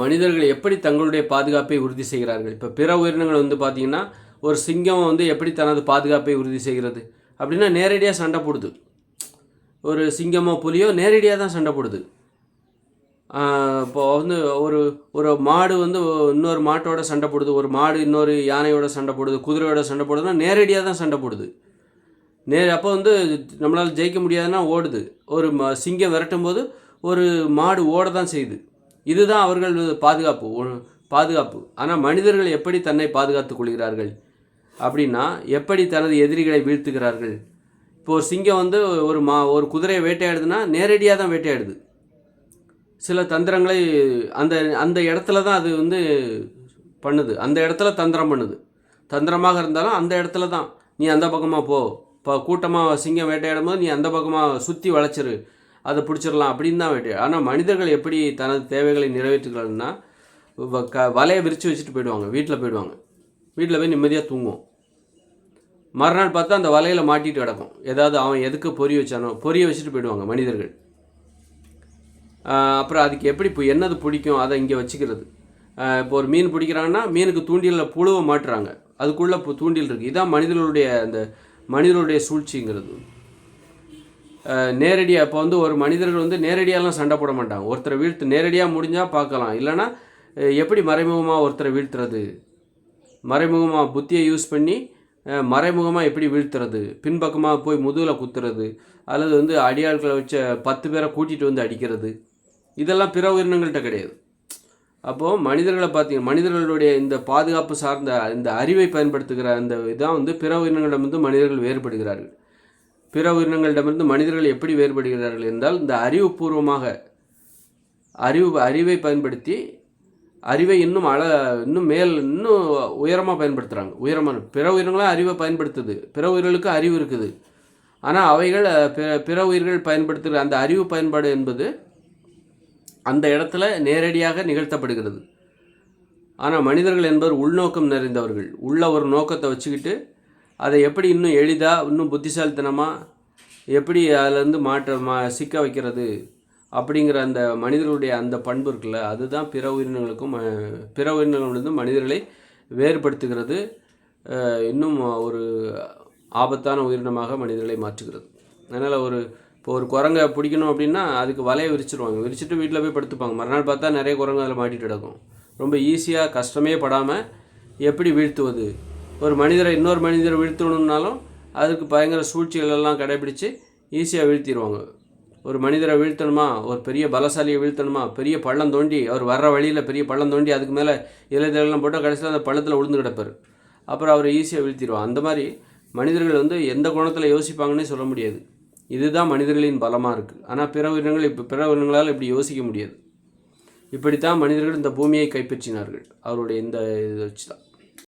மனிதர்கள் எப்படி தங்களுடைய பாதுகாப்பை உறுதி செய்கிறார்கள்? இப்போ பிற உயிரினங்கள் வந்து பார்த்திங்கன்னா ஒரு சிங்கம் வந்து எப்படி தனது பாதுகாப்பை உறுதி செய்கிறது? அப்படின்னா நேரடியாக சண்டை போடுது. ஒரு சிங்கமோ புலியோ நேரடியாக தான் சண்டை போடுது. இப்போ வந்து ஒரு ஒரு மாடு வந்து இன்னொரு மாட்டோட சண்டை போடுது. ஒரு மாடு இன்னொரு யானையோட சண்டை போடுது. குதிரையோட சண்டை போடுதுன்னா நேரடியாக தான் சண்டை போடுது. நேர் அப்போ வந்து நம்மளால் ஜெயிக்க முடியாதுன்னா ஓடுது. ஒரு ம சிங்கம் விரட்டும் போது ஒரு மாடு ஓட தான் செய்யுது. இதுதான் அவர்கள் பாதுகாப்பு. பாதுகாப்பு. ஆனால் மனிதர்கள் எப்படி தன்னை பாதுகாத்துக் கொள்கிறார்கள்? அப்படின்னா எப்படி தனது எதிரிகளை வீழ்த்துகிறார்கள்? இப்போ ஒரு சிங்கம் வந்து ஒரு மா ஒரு குதிரையை வேட்டையாடுதுன்னா நேரடியாக தான் வேட்டையாடுது. சில தந்திரங்களை அந்த அந்த இடத்துல தான் அது வந்து பண்ணுது. அந்த இடத்துல தந்திரம் பண்ணுது. தந்திரமாக இருந்தாலும் அந்த இடத்துல தான். நீ அந்த பக்கமாக போ. இப்போ கூட்டமாக சிங்கம் வேட்டையாடும் போது நீ அந்த பக்கமாக சுற்றி வளைச்சிரு. அதை பிடிச்சிடலாம் அப்படின்னு தான் வேட்டையாடு ஆனால் மனிதர்கள் எப்படி தனது தேவைகளை நிறைவேற்றுகிறாங்கன்னா வ- க வலையை விரித்து வச்சுட்டு போயிடுவாங்க வீட்டில் போயிடுவாங்க. வீட்டில் போய் நிம்மதியாக தூங்குவோம். மறுநாள் பார்த்தா அந்த வலையில் மாட்டிட்டு கிடக்கும். ஏதாவது அவன் எதுக்கு பொறி வச்சானோ பொரிய வச்சுட்டு போயிடுவாங்க மனிதர்கள். அப்புறம் அதுக்கு எப்படி இப்போ என்னது பிடிக்கும் அதை இங்கே வச்சுக்கிறது. இப்போ ஒரு மீன் பிடிக்கிறாங்கன்னா மீனுக்கு தூண்டிலில் புழுவை மாட்டுறாங்க. அதுக்குள்ளே இப்போ தூண்டில் இருக்குது இதான் மனிதர்களுடைய அந்த மனிதர்களுடைய சூழ்ச்சிங்கிறது. நேரடியாக இப்போ வந்து ஒரு மனிதர்கள் வந்து நேரடியாலாம் சண்டை போட மாட்டாங்க. ஒருத்தரை வீழ்த்து நேரடியாக முடிஞ்சால் பார்க்கலாம். இல்லைன்னா எப்படி மறைமுகமாக ஒருத்தரை வீழ்த்துறது? மறைமுகமாக புத்தியை யூஸ் பண்ணி மறைமுகமாக எப்படி வீழ்த்துறது? பின்பக்கமாக போய் முதுகில் குத்துறது? அல்லது வந்து அடியாட்களை வச்ச பத்து பேரை கூட்டிகிட்டு வந்து அடிக்கிறது? இதெல்லாம் பிற உயிரினங்கள்கிட்ட கிடையாது. அப்போது மனிதர்களை பார்த்தீங்க மனிதர்களுடைய இந்த பாதுகாப்பு சார்ந்த இந்த அறிவை பயன்படுத்துகிற அந்த இதான் வந்து பிற உயிரினங்களிடம் வந்து மனிதர்கள் வேறுபடுகிறார்கள். பிற உயிரினங்களிடமிருந்து மனிதர்கள் எப்படி வேறுபடுகிறார்கள் என்றால் இந்த அறிவுபூர்வமாக அறிவு அறிவை பயன்படுத்தி அறிவை இன்னும் அழ இன்னும் மேல் இன்னும் உயரமாக பயன்படுத்துகிறாங்க உயரமாக பிற உயிரினங்களும் அறிவை பயன்படுத்துது. பிற உயிர்களுக்கு அறிவு இருக்குது. ஆனால் அவைகள் பிற பிற உயிர்கள் பயன்படுத்துகிற அந்த அறிவு பயன்பாடு என்பது அந்த இடத்துல நேரடியாக நிகழ்த்தப்படுகிறது. ஆனால் மனிதர்கள் என்பவர் உள்நோக்கம் நிறைந்தவர்கள். உள்ள ஒரு நோக்கத்தை வச்சுக்கிட்டு அதை எப்படி இன்னும் எளிதாக இன்னும் புத்திசாலித்தனமாக எப்படி அதிலேருந்து மாற்ற மா சிக்க வைக்கிறது அப்படிங்கிற அந்த மனிதர்களுடைய அந்த பண்பு இருக்குல்ல அதுதான் பிற உயிரினங்களுக்கும் பிற உயிரினங்களிலிருந்து மனிதர்களை வேறுபடுத்துகிறது இன்னும் ஒரு ஆபத்தான உயிரினமாக மனிதர்களை மாற்றுகிறது. அதனால் ஒரு இப்போ ஒரு குரங்கை பிடிக்கணும் அப்படின்னா அதுக்கு வலையை விரிச்சிருவாங்க. விரிச்சிட்டு வீட்டில் போய் படுத்துப்பாங்க. மறுநாள் பார்த்தா நிறைய குரங்கு அதில் மாட்டிட்டு கிடக்கும். ரொம்ப ஈஸியாக கஷ்டமே படாமல் எப்படி வீழ்த்துவது? ஒரு மனிதரை இன்னொரு மனிதரை வீழ்த்தணும்னாலும் அதுக்கு பயங்கர சூழ்ச்சிகள் எல்லாம் கடைபிடிச்சு ஈஸியாக வீழ்த்திடுவாங்க ஒரு மனிதரை வீழ்த்தணுமா? ஒரு பெரிய பலசாலியை வீழ்த்தணுமா? பெரிய பள்ளம் தோண்டி அவர் வர்ற வழியில் பெரிய பள்ளம் தோண்டி அதுக்கு மேலே இலைதெல்லாம் போட்டால் கடைசியில் அந்த பள்ளத்தில் உளுந்து கிடப்பார். அப்புறம் அவரை ஈஸியாக வீழ்த்திடுவான் அந்த மாதிரி மனிதர்கள் வந்து எந்த கோணத்தில் யோசிப்பாங்கன்னே சொல்ல முடியாது. இதுதான் மனிதர்களின் பலமாக இருக்குது ஆனால் பிற உயிரினங்கள் இப்போ பிற உயிரினங்களால் இப்படி யோசிக்க முடியாது. இப்படித்தான் மனிதர்கள் இந்த பூமியை கைப்பற்றினார்கள். அவருடைய இந்த இதை வச்சு தான்